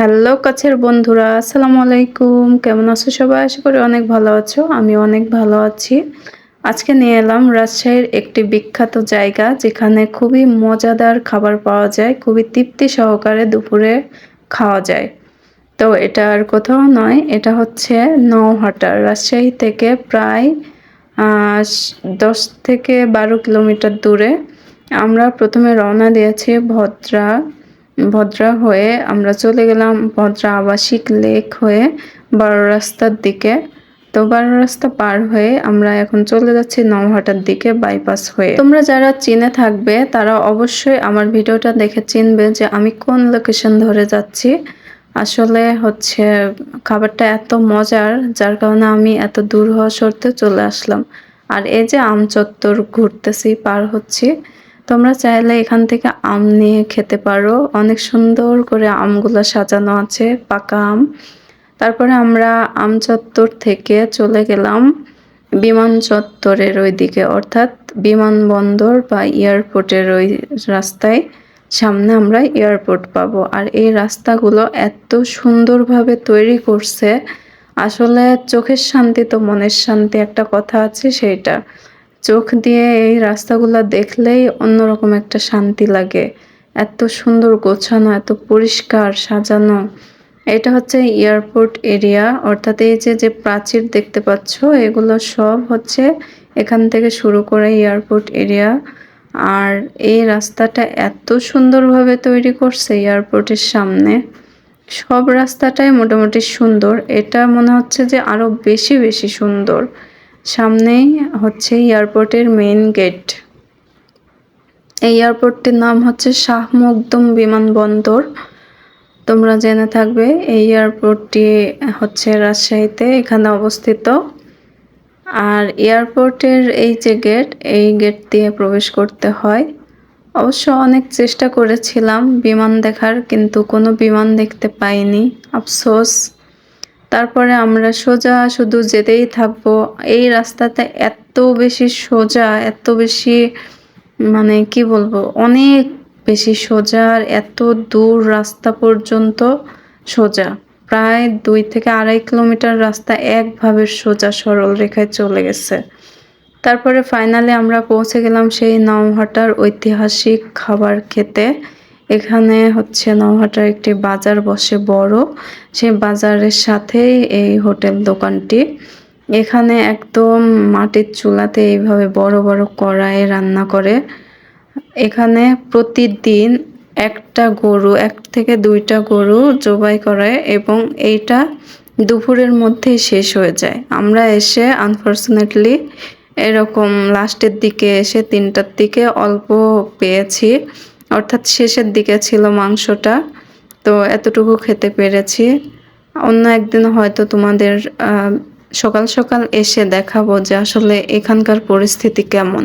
Hello কাছের বন্ধুরা, আসসালামু আলাইকুম। কেমন আছো সবাই? আশা করি অনেক ভালো আছো আমি অনেক ভালো আছি। আজকে নিয়ে এলাম রাজশাহীর একটি বিখ্যাত জায়গা, যেখানে খুবই মজাদার খাবার পাওয়া যায়, খুবই তৃপ্তি সহকারে দুপুরে খাওয়া যায়। তো এটা আর কোথাও নয়, এটা হচ্ছে নৌহাটা রাজশাহী থেকে প্রায় দশ থেকে বারো কিলোমিটার দূরে। আমরা প্রথমে রওনা দিয়েছি ভদ্রা ভদ্রা হয়ে আমরা চলে গেলাম ভদ্রা আবাসিক লেক হয়ে বারো রাস্তার দিকে। তো বারো রাস্তা পার হয়ে আমরা এখন চলে যাচ্ছি নওহাটার দিকে বাইপাস হয়ে। তোমরা যারা চিনে থাকবে, তারা অবশ্যই আমার ভিডিওটা দেখে চিনবে যে আমি কোন লোকেশন ধরে যাচ্ছি। আসলে হচ্ছে খাবারটা এত মজার, যার কারণে আমি এত দূর হওয়া সত্ত্বেও চলে আসলাম। আর এই যে আম চত্বর ঘুরতেছি, পার হচ্ছি তোমরা চাইলে এখান থেকে আম নিয়ে খেতে পারো। অনেক সুন্দর করে আমগুলো সাজানো আছে, পাকা আম। তারপরে আমরা আম চত্বর থেকে চলে গেলাম বিমান চত্বরের ওই দিকে অর্থাৎ বিমানবন্দর বা এয়ারপোর্টের ওই রাস্তায়। সামনে আমরা এয়ারপোর্ট পাবো। আর এই রাস্তাগুলো এত সুন্দরভাবে তৈরি করছে, আসলে চোখের শান্তি তো মনের শান্তি একটা কথা আছে সেইটা। চোখ দিয়ে এই রাস্তাগুলো দেখলেই অন্যরকম একটা শান্তি লাগে। এত সুন্দর গোছানো, এত পরিষ্কার সাজানো। এটা হচ্ছে এয়ারপোর্ট এরিয়া, অর্থাৎ এই যে যে প্রাচীর দেখতে পাচ্ছ, এগুলো সব হচ্ছে এখান থেকে শুরু করে এয়ারপোর্ট এরিয়া। আর এই রাস্তাটা এত সুন্দরভাবে তৈরি করছে এয়ারপোর্টের সামনে। সব রাস্তাটাই মোটামুটি সুন্দর। এটা মনে হচ্ছে যে আরও বেশি বেশি সুন্দর। সামনেই হচ্ছে এয়ারপোর্টের মেইন গেট। এই এয়ারপোর্টটির নাম হচ্ছে শাহ মকদুম বিমানবন্দর। তোমরা জেনে থাকবে, এই এয়ারপোর্টটি হচ্ছে রাজশাহীতে এখানে অবস্থিত। আর এয়ারপোর্টের এই যে গেট, এই গেট দিয়ে প্রবেশ করতে হয়। অবশ্য অনেক চেষ্টা করেছিলাম বিমান দেখার, কিন্তু কোনো বিমান দেখতে পাইনি। আফসোস। তারপরে আমরা সোজা শুধু যেতেই থাকব। এই রাস্তাতে এত বেশি সোজা, এত বেশি মানে কি বলব, অনেক বেশি সোজা আর এত দূর রাস্তা পর্যন্ত সোজা। প্রায় দুই থেকে আড়াই কিলোমিটার রাস্তা একভাবে সোজা সরল রেখায় চলে গেছে। তারপরে ফাইনালি আমরা পৌঁছে গেলাম সেই নওহাটার ঐতিহাসিক খাবার খেতে। এখানে হচ্ছে নওহাটার একটি বাজার বসে বড়। সে বাজারের সাথেই এই হোটেল দোকানটি। এখানে একদম মাটির চুলাতে এইভাবে বড় বড় কড়াইয়ে রান্না করে। এখানে প্রতিদিন একটা গরু, এক থেকে দুইটা গরু জবাই করে এবং এইটা দুপুরের মধ্যেই শেষ হয়ে যায়। আমরা এসে আনফর্চুনেটলি এরকম লাস্টের দিকে এসে তিনটার দিকে অল্প পেয়েছি। অর্থাৎ শেষের দিকে ছিল মাংসটা, তো এতটুকু খেতে পেরেছি। অন্য একদিন হয়তো তোমাদের সকাল সকাল এসে দেখাবো যে আসলে এখানকার পরিস্থিতি কেমন।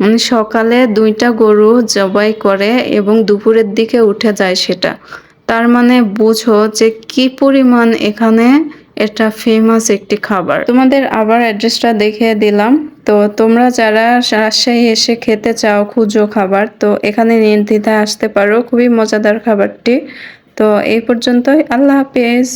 মানে সকালে দুইটা গরু জবাই করে এবং দুপুরের দিকে উঠে যায় সেটা। তার মানে বুঝো যে কি পরিমাণ এখানে এটা ফেমাস একটি খাবার। তোমাদের আবার অ্যাড্রেসটা দেখে দিলাম। তো তোমরা যারা রাজশাহী এসে খেতে চাও খুঁজো খাবার, তো এখানে নির্দ্বিধায় আসতে পারো। খুবই মজাদার খাবারটি। তো এই পর্যন্তই। আল্লাহ হাফেজ।